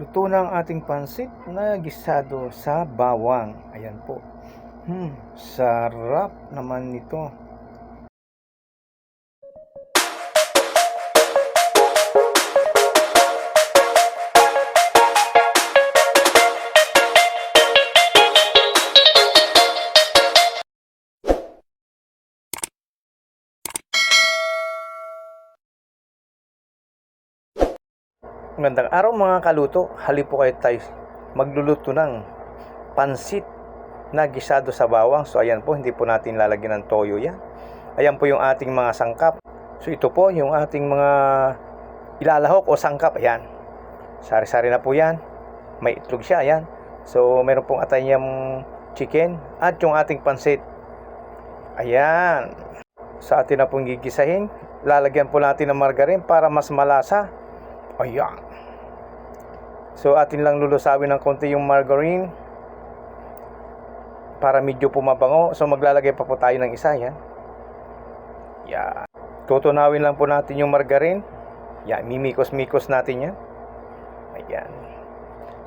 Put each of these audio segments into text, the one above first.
Luto na ang ating pansit na gisado sa bawang. Ayan po. Hmm, sarap naman nito. Magandang araw mga kaluto. Hali po kayo tayo magluluto ng pansit na gisado sa bawang. So ayan po, hindi po natin lalagyan ng toyo yan. Ayan po yung ating mga sangkap. So ito po yung ating mga ilalahok o sangkap. Ayan. Sari-sari na po yan. May itlog siya. Ayan. So meron pong atayang chicken at yung ating pansit. Ayan. Sa atin na pong gigisahin, lalagyan po natin ng margarine para mas malasa. Ayan. So atin lang lulusawin ng konti yung margarine para medyo pumabango. So maglalagay pa po tayo ng isa yan. Yan. Tutunawin lang po natin yung margarine. Yan, mimikos-mikos natin yan. Ayan.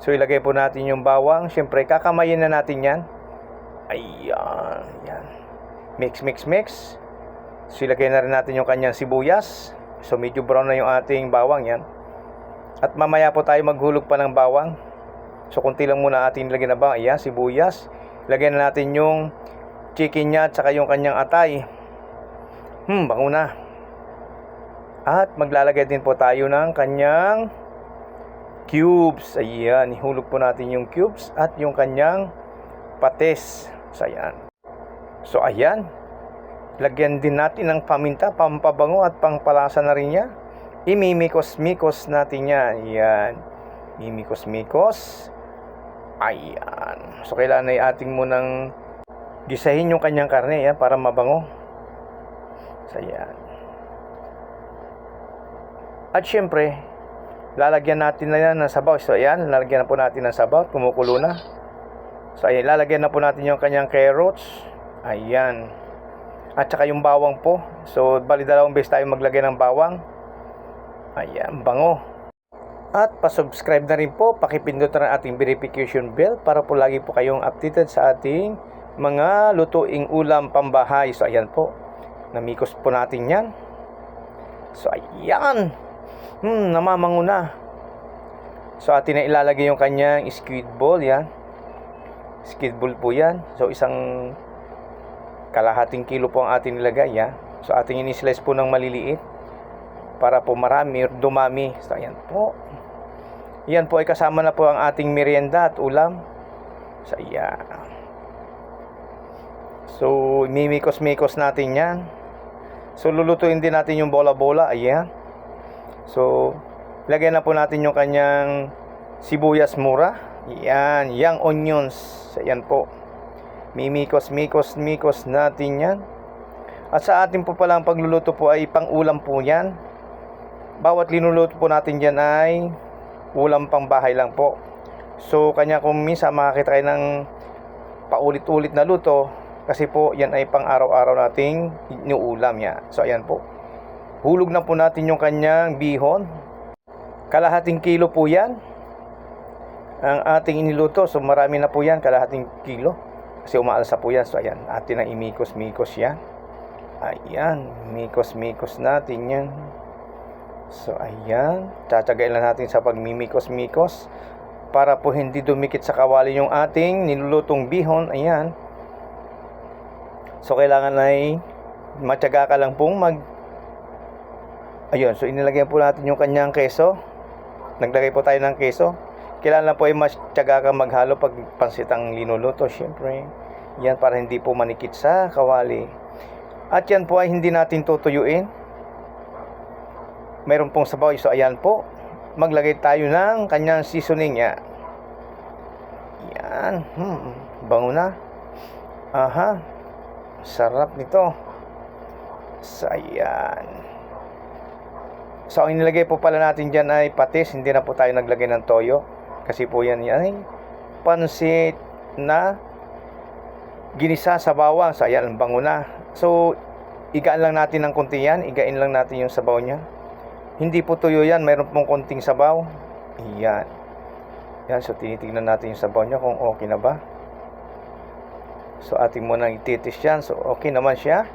So ilagay po natin yung bawang. Siyempre kakamayin na natin yan. Ayan. Yan. Mix, mix, mix. So ilagay na rin natin yung kanyang sibuyas. So medyo brown na yung ating bawang yan. At mamaya po tayo maghulog pa ng bawang. So kunti lang muna ating lagyan na bawang. Ayan, sibuyas. Lagyan na natin yung chicken niya at saka yung kanyang atay. Hmm, bango na. At maglalagay din po tayo ng kanyang cubes. Ayan, ihulog po natin yung cubes at yung kanyang patis. So, ayan. So, ayan. Lagyan din natin ng paminta, pampabango at pangpalasa na rin niya imimikos-mikos natin yan. Yan. Mimikos-mikos. Ayan. So, kailangan ay ating munang gisahin yung kanyang karne yan para mabango. So, yan. At syempre, lalagyan natin na yan ng sabaw. So, ayan. Lalagyan na po natin ng sabaw. Kumukulo na. So, ayan. Lalagyan na po natin yung kanyang carrots. Ayan. At saka yung bawang po. So, bali dalawang beses tayo maglagay ng bawang. Ayan, bango. At pasubscribe na rin po, pakipindot na ang ating verification bell para po lagi po kayong updated sa ating mga lutuing ulam pambahay. So ayan po, namikos po natin yan. So ayan, hmm, namamango na. So atin na ilalagay yung kanyang squid ball yan. Squid ball po yan. So isang kalahating kilo po ang ating nilagay yan. So ating ini-slice po ng maliliit para po marami dumami. So, ayan po. Yan po ay kasama na po ang ating merienda at ulam. So, ayan. So, mimikos-mikos natin yan. So, lulutuin din natin yung bola-bola. Ayan. So, lagyan na po natin yung kanyang sibuyas mura. Yan. Young onions. So, ayan po. Mimikos-mikos-mikos natin yan. At sa ating po palang pagluluto po ay pang-ulam po yan bawat linuluto po natin dyan ay ulam pang bahay lang po. So, kanya kung minsan makakita kayo ng paulit-ulit na luto, kasi po yan ay pang araw-araw nating inuulam niya. So, ayan po. Hulog na po natin yung kanyang bihon. Kalahating kilo po yan. Ang ating iniluto. So, marami na po yan. Kalahating kilo. Kasi umaalsa po yan. So, ayan. Atin ang imikos-mikos yan. Ayan. Mikos-mikos natin yan. So, ayan. Tatagayin lang natin sa pagmimikos-mikos para po hindi dumikit sa kawali yung ating nilulutong bihon. Ayan. So, kailangan ay matyaga ka lang pong mag Ayun. So, inilagay po natin yung kanyang keso. Naglagay po tayo ng keso. Kailangan po ay matyaga ka maghalo pag pansit ang linuluto. Siyempre, yan para hindi po manikit sa kawali. At yan po ay hindi natin tutuyuin mayroon pong sabaw. So, ayan po. Maglagay tayo ng kanyang seasoning niya. Yan. Hmm. Bango na. Aha. Sarap nito. So, ayan. So, ang inilagay po pala natin dyan ay patis. Hindi na po tayo naglagay ng toyo. Kasi po yan ay pansit na ginisa sa bawang. So, ayan. Bango na. So, igaan lang natin ng konti yan. Igain lang natin yung sabaw niya. Hindi po tuyo yan, mayroon pong konting sabaw. Iyan. Yan, so tinitingnan natin yung sabaw niya kung okay na ba. So ating muna ititis yan. So okay naman siya.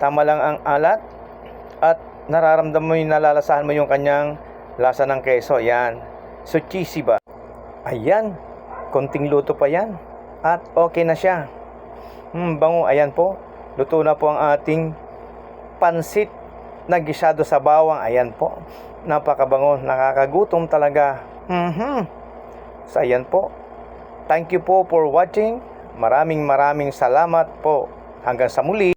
Tama lang ang alat. At nararamdaman mo yung nalalasahan mo yung kanyang lasa ng keso. Yan. So cheesy ba? Ayan. Konting luto pa yan. At okay na siya. Hmm, bango. Ayan po. Luto na po ang ating pansit na gisado sa bawang. Ayan po. Napakabango. Nakakagutom talaga. Mhm. So ayan po. Thank you po for watching. Maraming maraming salamat po. Hanggang sa muli.